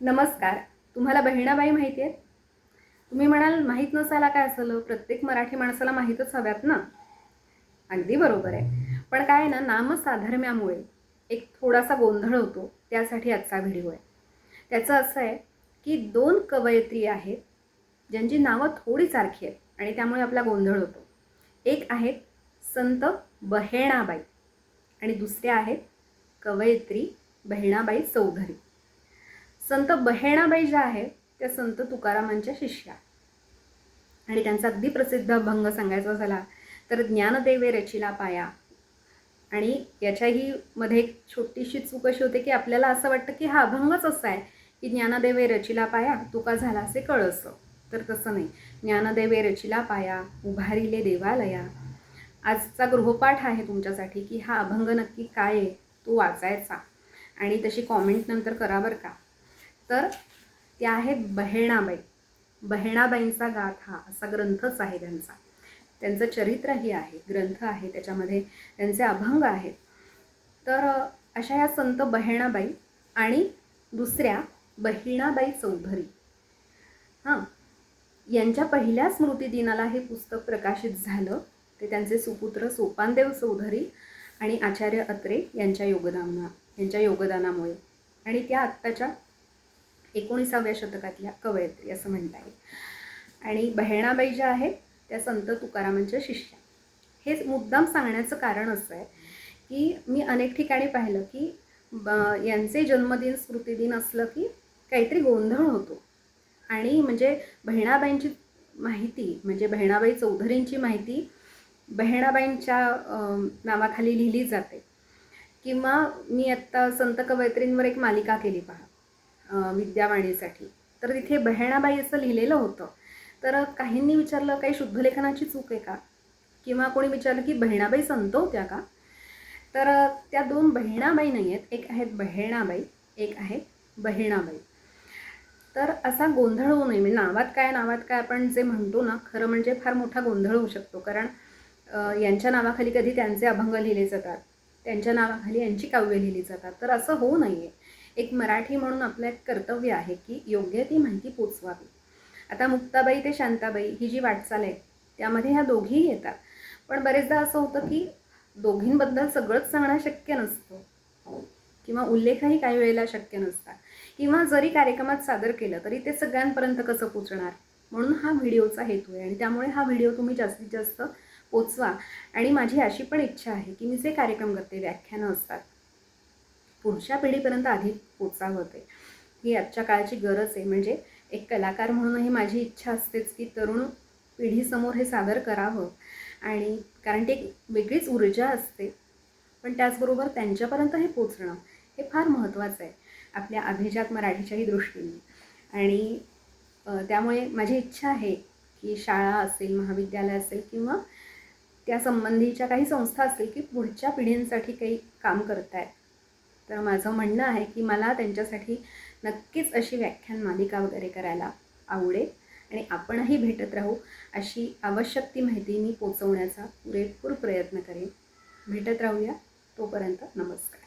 नमस्कार. तुम्हाला बहिणाबाई माहिती आहेत? तुम्ही म्हणाल माहीत नसायला काय असलं? प्रत्येक मराठी माणसाला माहीतच हव्यात ना? अगदी बरोबर आहे. पण काय आहे ना नामसाधर्म्यामुळे एक थोडासा गोंधळ होतो त्यासाठी आजचा व्हिडिओ आहे. त्याचं असं आहे की दोन कवयित्री आहेत ज्यांची नावं थोडी सारखी आहेत आणि त्यामुळे आपला गोंधळ होतो. एक आहेत संत बहेणाबाई आणि दुसऱ्या आहेत कवयित्री बहिणाबाई चौधरी. संत बहेणाबाई ज्या आहेत त्या संत तुकारामांच्या शिष्या. आणि त्यांचा अगदी प्रसिद्ध अभंग सांगायचा झाला तर ज्ञानदेवे रचिला पाया. आणि याच्याही मध्ये एक छोटीशी चूक अशी होते की आपल्याला असं वाटतं की हा अभंगच असा आहे की ज्ञानदेवे रचिला पाया तुका झाला असे कळस. तर तसं नाही. ज्ञानदेवे रचिला पाया उभारिले देवालया. आजचा गृहपाठ आहे तुमच्यासाठी की हा अभंग नक्की काय आहे तो वाचायचा. आणि तशी कॉमेंट नंतर करा बरं का. तर त्या आहेत बहेणाबाई. बहेणाबाईंचा गाथा असा ग्रंथच आहे त्यांचा त्यांचं चरित्रही आहे ग्रंथ आहे त्याच्यामध्ये त्यांचे अभंग आहेत. तर अशा या संत बहेणाबाई आणि दुसऱ्या बहिणाबाई चौधरी. हां यांच्या पहिल्या स्मृतिदिनाला हे पुस्तक प्रकाशित झालं. ते त्यांचे सुपुत्र सोपानदेव चौधरी आणि आचार्य अत्रे यांच्या योगदाना यांच्या योगदानामुळे. आणि त्या आत्ताच्या एकोणीसाव्या शतकातल्या कवयित्री असं म्हणता येईल. आणि बहिणाबाई ज्या आहेत त्या संत तुकारामांच्या शिष्या. हेच मुद्दाम सांगण्याचं कारण असं आहे की मी अनेक ठिकाणी पाहिलं की ब यांचे जन्मदिन स्मृतिदिन असलं की काहीतरी गोंधळ होतो. आणि म्हणजे बहिणाबाईंची माहिती म्हणजे बहिणाबाई चौधरींची माहिती बहिणाबाईंच्या नावाखाली लिहिली जाते. किंवा मी आत्ता संत कवयित्रींवर एक मालिका केली पहा. विद्यावाणीसाठी. तर तिथे बहिणाबाई असं लिहिलेलं होतं. तर काहींनी विचारलं काही शुद्धलेखनाची चूक आहे का? किंवा कोणी विचारलं की बहिणाबाई संत होत्या का? तर त्या दोन बहिणाबाई नाही आहेत एक आहेत बहिणाबाई एक आहे बहिणाबाई. तर असा गोंधळ होऊ नये. म्हणजे नावात काय नावात काय आपण जे म्हणतो ना खरं म्हणजे फार मोठा गोंधळ होऊ शकतो. कारण यांच्या नावाखाली कधी त्यांचे अभंग लिहिले जातात. त्यांच्या नावाखाली यांची काव्य लिहिली जातात. तर असं होऊ नये. एक मराठी म्हणून आपलं एक कर्तव्य आहे की योग्य ती माहिती पोचवावी. आता मुक्ताबाई ते शांताबाई ही जी वाटचाल आहे त्यामध्ये ह्या दोघीही येतात. पण बरेचदा असं होतं की दोघींबद्दल सगळंच सांगणं शक्य नसतं. किंवा उल्लेखही काही वेळेला शक्य नसतात. किंवा जरी कार्यक्रमात सादर केलं तरी ते सगळ्यांपर्यंत कसं पोचणार? म्हणून हा व्हिडिओचा हेतू आहे. आणि त्यामुळे हा व्हिडिओ तुम्ही जास्तीत जास्त पोचवा. आणि माझी अशी पण इच्छा आहे की मी जे कार्यक्रम करते व्याख्यानं असतात पुढच्या पिढीपर्यंत आधी पोचावं ते ही आजच्या काळाची गरज आहे. म्हणजे एक कलाकार म्हणून ही माझी इच्छा असतेच की तरुण पिढीसमोर हे सादर करावं. आणि कारण ती एक वेगळीच ऊर्जा असते. पण त्याचबरोबर त्यांच्यापर्यंत हे पोचणं हे फार महत्त्वाचं आहे. आपल्या अभिजात मराठीच्याही दृष्टीने. आणि त्यामुळे माझी इच्छा आहे की शाळा असेल महाविद्यालय असेल किंवा त्या संबंधीच्या काही संस्था असतील की पुढच्या पिढींसाठी काही काम करत आहेत तर माझं म्हणणं आहे की मला त्यांच्यासाठी नक्कीच अशी व्याख्यान मालिका वगैरे करायला आवडेल आणि आपणही भेटत राहू अशी आवश्यक ती माहिती मी पोचवण्याचा पुरेपूर प्रयत्न करेन. भेटत राहूया. तोपर्यंत नमस्कार.